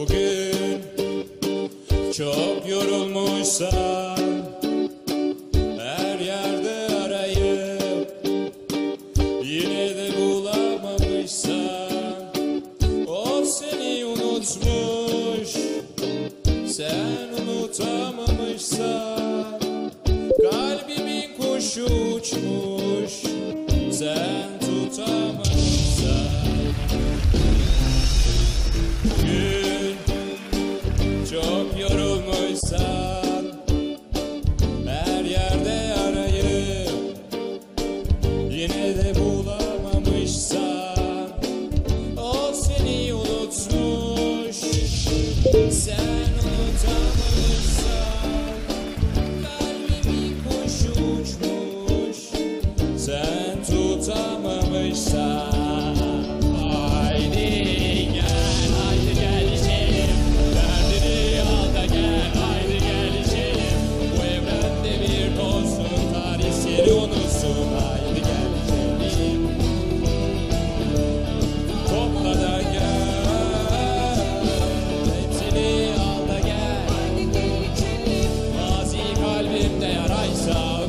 bugün Çok yorulmuşsan Her yerde arayıp Yine de bulamamışsan O seni unutmuş Sen unutamamışsan Kalbimin kuşu uçmuş. tutamamışsan Haydi gel haydi gel içelim al da gel haydi gel Bu evrende bir tozsun tarih seni Haydi gel Topla da gel Hepsini al da gel. Haydi gel içelim Mazi kalbimde yaraysa